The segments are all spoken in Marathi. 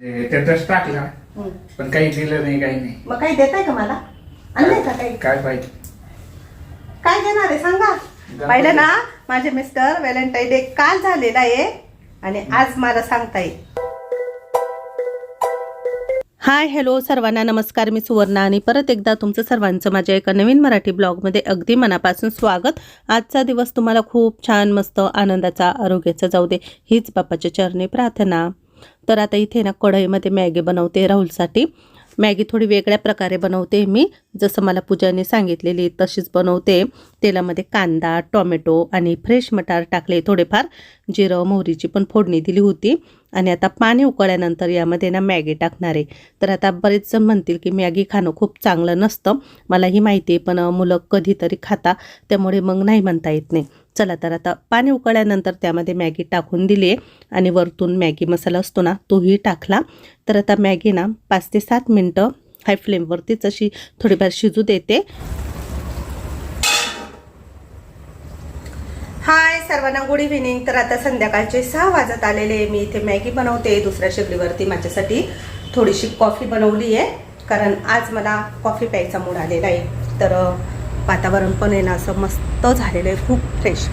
स्टेटस टाकला. पण काही दिलं नाही काही नाही. मग काही देताय का मला? आणलंय का काही? काय पाहिजे? काय देणार आहे? सांगा. पाहिलं ना माझे मिस्टर व्हॅलेंटाईन डे काल झालेला आहे आणि आज मला सांगता येईल हाय हॅलो सर्वांना नमस्कार मी सुवर्णा आणि परत एकदा तुमचं सर्वांचं माझ्या एका नवीन मराठी ब्लॉगमध्ये अगदी मनापासून स्वागत. आजचा दिवस तुम्हाला खूप छान मस्त आनंदाचा आरोग्याचा जाऊ दे हीच बाप्पाच्या चरणी प्रार्थना. तर आता इथे ना कढईमध्ये मॅगी बनवते राहुलसाठी. मॅगी थोडी वेगळ्या प्रकारे बनवते मी. जसं मला पूजाने सांगितलेली तशीच बनवते. तेलामध्ये कांदा टोमॅटो आणि फ्रेश मटार टाकले थोडेफार. जिरं मोहरीची पण फोडणी दिली होती. आणि आता पाणी उकळल्यानंतर यामध्ये ना मॅगी टाकणार आहे. तर आता बरेच जण म्हणतील की मॅगी खाणं खूप चांगलं नसतं. मला ही माहिती आहे पण मुलं कधीतरी खाता. त्यामुळे मग नाही म्हणता येत नाही. चला तर आता पाणी उकळल्यानंतर त्यामध्ये मॅगी टाकून दिली आहे. आणि वरतून मॅगी मसाला असतो ना तोही टाकला. तर आता मॅगी ना पाच ते सात मिनटं हाय फ्लेमवरतीच अशी थोडीफार शिजू देते. हाय सर्वांना गुड इव्हिनिंग तर आता संध्याकाळचे सहा वाजत आलेले मी इथे मॅगी बनवते. दुसऱ्या शेगडीवरती माझ्यासाठी थोडीशी कॉफी बनवली आहे. कारण आज मला कॉफी प्यायचा मूड आलेला आहे. तर वातावरण पण आहे ना असं मस्त झालेलं आहे खूप फ्रेश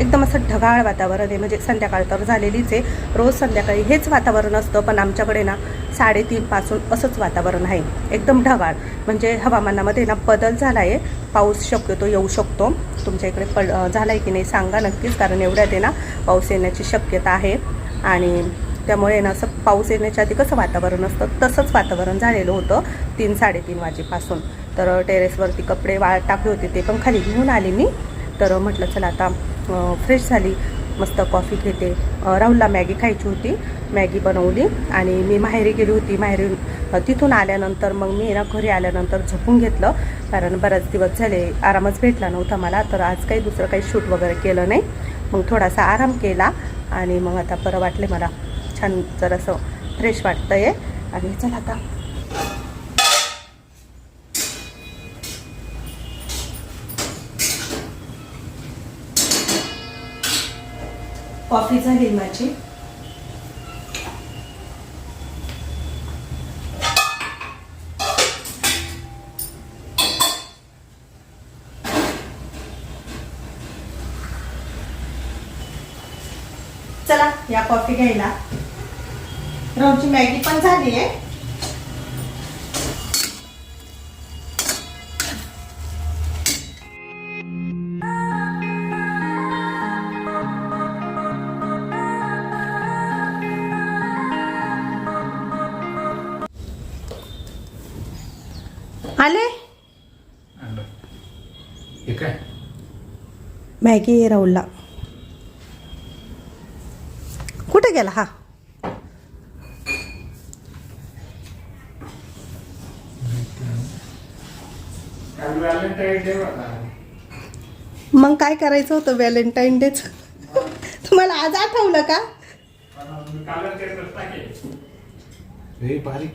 एकदम असं ढगाळ वातावरण आहे म्हणजे संध्याकाळ तर झालेलीच आहे. रोज संध्याकाळी हेच वातावरण असतं पण आमच्याकडे ना साडेतीनपासून असंच वातावरण आहे. एकदम ढगाळ. म्हणजे हवामानामध्ये ना बदल झाला आहे पाऊस शक्यतो येऊ शकतो. तुमच्या इकडे पड झाला आहे की नाही सांगा नक्कीच कारण एवढ्यात आहे ना पाऊस येण्याची शक्यता आहे. आणि त्यामुळे ना असं पाऊस येण्याच्या आधी कसं वातावरण असतं तसंच वातावरण झालेलं होतं तीन साडेतीन वाजेपासून. तर टेरेसवरती कपडे वाळ टाकले होते ते पण खाली घेऊन आले मी. तर म्हटलं चला आता फ्रेश झाली मस्त कॉफी घेते. राहुलला मॅगी खायची होती मॅगी बनवली आणि मी माहेरी गेली होती. माहेरी तिथून आल्यानंतर मग मी ना घरी आल्यानंतर झोपून घेतलं कारण बराच दिवस झाले आरामच भेटला नव्हता मला तर आज काही दुसरं काही शूट वगैरे केलं नाही. मग थोडासा आराम केला आणि मग आता बरं वाटले मला. छान जरासं फ्रेश वाटतं आहे आणि चला आता कॉफी झाली माझी. चला या कॉफी घ्यायला. राहूची मॅगी पण झाली आहे आले. हे मॅगी आहे राहुलला. कुठे गेला हा? काल व्हॅलेंटाईन डे होता मग काय करायचं होतं व्हॅलेंटाईन डेच? तुम्हाला आज आठवलं का कालच स्टेटस टाकेल हे बारीक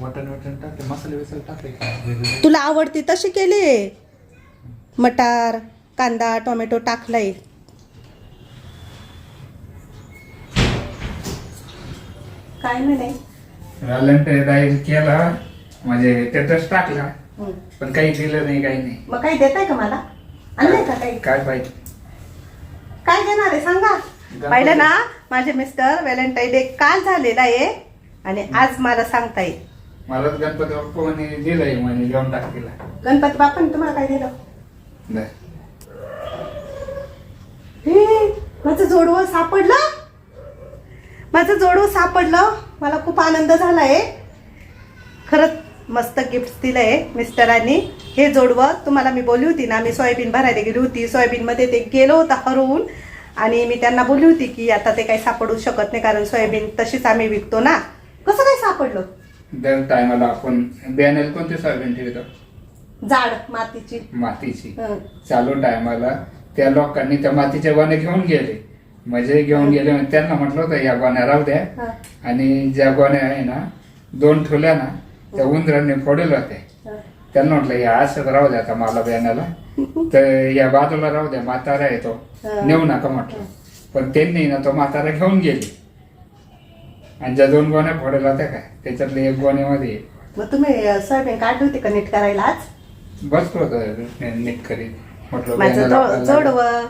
वाटण वाटण टाकले मसाले बिसाले टाकले का वेगवेगळे तुला आवडती तशी केली? मटार कांदा टोमॅटो टाकलाय. काय म्हणे? व्हॅलेंटाईन डे केला म्हणजे स्टेटस टाकला पण काही दिलं नाही काही नाही. मग काही देताय का मला? आणलंय का काही? काय पाहिजे? काय देणार आहे सांगा. पाहिलं ना माझे मिस्टर व्हॅलेंटाईन डे काल झालेला आहे आणि आज मला सांगता येईल मला गणपती बाप्पाने दिलंय म्हणे घेऊन टाकलेला गणपती बाप्पाने तुम्हाला काय दिलं? नाही. हे माझं जोडवं सापडलं? माझं जोडवं सापडलं? मला खूप आनंद झालाय. खरंच मस्त गिफ्ट दिलंय मिस्टरांनी. हे जोडवं तुम्हाला मी बोलली होती ना मी सोयाबीन भरायला गेली होती. सोयाबीनमध्ये ते गेलं होतं हरवून. आणि मी त्यांना बोलली होती की आता ते काही सापडू शकत नाही कारण सोयाबीन तशीच आम्ही विकतो ना. कसं काय सापडलं? दर टायमाला आपण बियाण्याला कोणते सोयाबीन ठेवतो जाड मातीची. मातीची. हं. चालू टायमाला त्या लोकांनी त्या मातीच्या गोण्या घेऊन गेले. म्हणजे घेऊन गेले म्हणजे त्यांना म्हटलं होतं या गोण्या राहू द्या. हं. आणि ज्या गोण्या आहे ना दोन ठेवल्या ना त्या उंदरांनी फोडेल होत्या हं. त्यांना म्हटलं या असंच राहू द्या आता मला बियाण्याला तर या बाजूला राहू द्या म्हातारा येतो हं. नेऊ नका म्हटलं. पण त्यांनी ना तो म्हातारा घेऊन गेले. आणि ज्या दोन गोण्या फोडेल होत्या काय त्याच्यातले एक गोण्यामध्ये मग तुम्ही सोयाबीन काढली होती का नीट करायला आज? बसलो होतं नीट करीत. म्हटलं माझं बेंद्राला जो- आपल्याला- जोडवं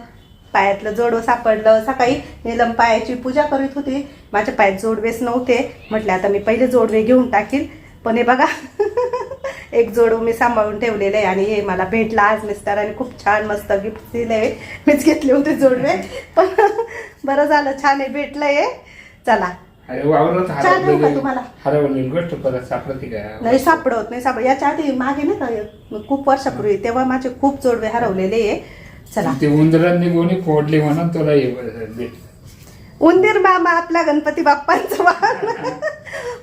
पायातलं जोडवं सापडलं. सकाळी नीलम पायाची पूजा करीत होती. माझ्या पायात जोडवेच नव्हते. म्हटले आता मी पहिले जोडवे घेऊन टाकील पण हे बघा एक जोडवं मी सांभाळून ठेवलेलं आहे आणि हे मला भेटला आज मिस्टरांनी खूप छान मस्त गिफ्ट दिलंय मीच घेतले होते जोडवे. पण बरं झालं छान आहे भेटलंय. चला. अरे वावरत का तुम्हाला? हरवलेली हरवलेली गोष्ट परत सापडते का? नाही सापडत नाही सापड याच्या आधी मागे नाही का खूप वर्षापूर्वी तेव्हा माझे खूप जोडवे हरवलेले आहे. चला. ते उंदरांनी फोडली म्हणून तुला हे उंदीर मामा आपल्या गणपती बाप्पांचं वाहन.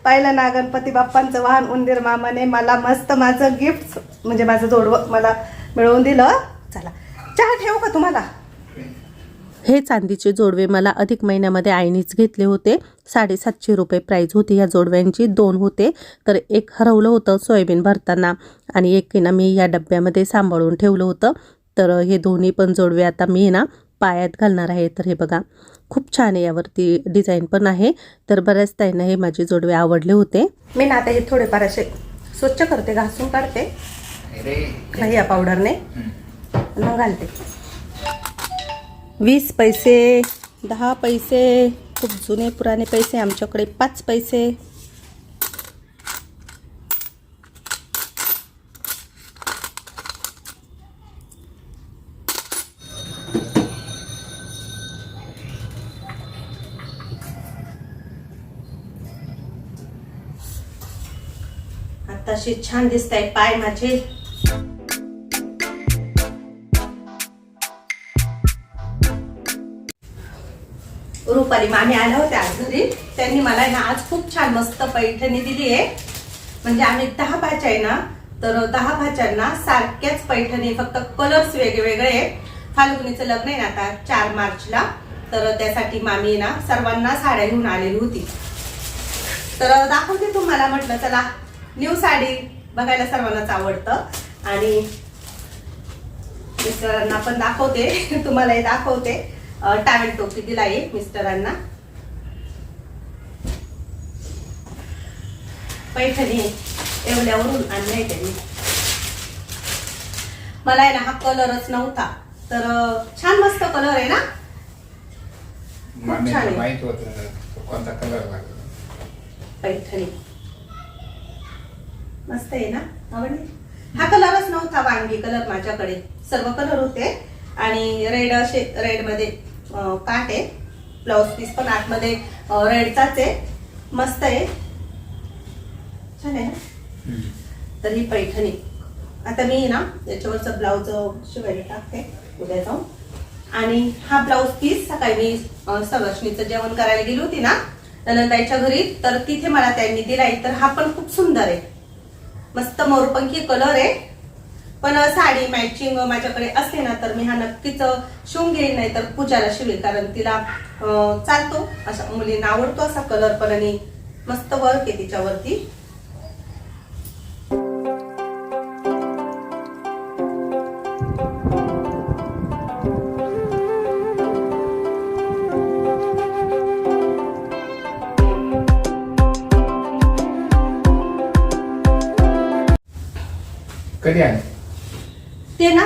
पाहिलं ना गणपती बाप्पांचं वाहन उंदीर मामाने मला मस्त माझं गिफ्ट म्हणजे माझं जोडवं मला मिळवून दिलं. चला. चहा ठेवू का तुम्हाला? हे चांदीचे जोडवे मला अधिक महिन्यामध्ये आईनीच घेतले होते. साडेसातशे रुपये प्राईज होती या जोडव्यांची. दोन होते तर एक हरवलं होतं सोयाबीन भरताना आणि एक ना मी या डब्यामध्ये सांभाळून ठेवलं होतं. तर हे दोन्ही पण जोडवे आता मी ना पायात घालणार आहे. तर हे बघा खूप छान आहे यावरती डिझाईन पण आहे. तर बऱ्याच ताईंना हे माझे जोडवे आवडले होते. मी ना आता हे थोडेफार असे स्वच्छ करते घासून काढते. या पावडरने. मग घालते. वीस पैसे दहा पैसे खूप जुने पुराणे पैसे आमच्याकडे पाच पैसे. आताशी छान दिसत आहे पाय माझे. रुपाली मामी आल्या होत्या आज घरी. त्यांनी मला ना आज खूप छान मस्त पैठणी दिली आहे. म्हणजे आम्ही दहा भाच्या आहे ना तर दहा भाच्यांना सारख्याच पैठणी फक्त कलर्स वेगवेगळे आहेत. फाल्गुनीचं लग्न आहे ना आता चार मार्चला. तर त्यासाठी मामी ना सर्वांना साड्या घेऊन आलेली होती. तर दाखवते तुम्हाला म्हटलं चला न्यू साडी बघायला सर्वांनाच आवडतं. आणि मिस्टरांना पण दाखवते तुम्हालाही दाखवते. टावेल टोपी दिलाय मिस्टरांना. पैठणी एवढ्यावरून आणलंय त्यांनी. मला आहे ना हा कलरच नव्हता तर छान मस्त कलर आहे ना? मामीला छान आहे. माहीत होत कोणता कलर लागला. पैठणी. मस्त आहे ना? आवडली? हा कलरच नव्हता वांगी कलर माझ्याकडे. सर्व कलर होते. आणि रेड असे रेडमध्ये काट आहे. ब्लाउज पीस पण आतमध्ये रेडचाच आहे. मस्त आहे. छान आहे ना. तर ही पैठणी. आता मी ना याच्यावरचं ब्लाऊज शिवायला टाकते. उद्या जाऊन. आणि हा ब्लाऊज पीस सकाळी मी सवाष्णीचं जेवण करायला गेली होती ना नंदताईच्या घरी तर तिथे मला त्यांनी दिलाय. तर हा पण खूप सुंदर आहे. मस्त मोरपंखी कलर आहे. पण साडी मॅचिंग माझ्याकडे असते ना तर मी हा नक्कीच शिवून घेईन नाही तर पूजाला शिवेल कारण तिला चालतो. असा मुलींना आवडतो असा कलर पण आणि मस्त वर्क आहे तिच्यावरती. कधी आहे ते ना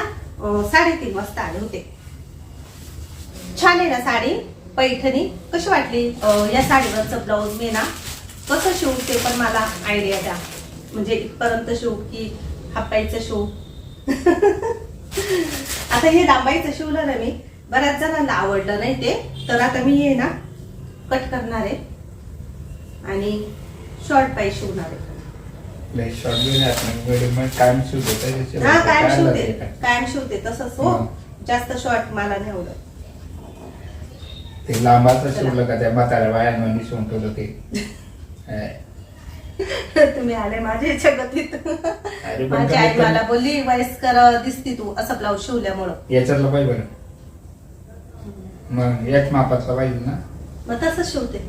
साडेतीन वाजता आले होते. छान आहे ना साडी पैठणी? कशी वाटली या साडीवरचं ब्लाऊज मी ना कसं शिवू ते पण मला आयडिया द्या. म्हणजे इथपर्यंत शिवू की हापायचं शिवू आता हे दाबायचं शिवलं ना मी बऱ्याच जणांना आवडलं नाही ते तर आता मी हे ना कट करणार आहे. आणि शॉर्ट पाय शिवणार आहे. लय शॉर्ट नाही कायम सुट होतं हा कायम शिवते. त्याच्यावर कायम शिवते तसंच हो. जास्त शॉर्ट मला नाही आवडत. ते लांबाचं शिवलं का त्या म्हाताऱ्या शिवून ठेवलं ते. अं, तुम्ही आले माझ्या याच्या गतीत अरे पण माझी कमीत आई कमी- मला बोलली वयस्कर दिसती तू असं ब्लाऊज शिवल्यामुळं. याच्यातलं पाहिजे बरं. मग याच मापातलं पाहिजे ना. मग तसं शिवते.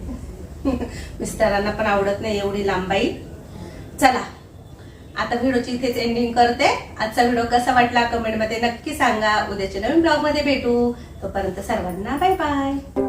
मिस्टरांना पण आवडत नाही एवढी लांबाई चला. आता व्हिडिओची इथेच एंडिंग करते. आजचा व्हिडिओ कसा वाटला कमेंटमध्ये नक्की सांगा. उद्याच्या नवीन ब्लॉगमध्ये भेटू. तोपर्यंत सर्वांना बाय बाय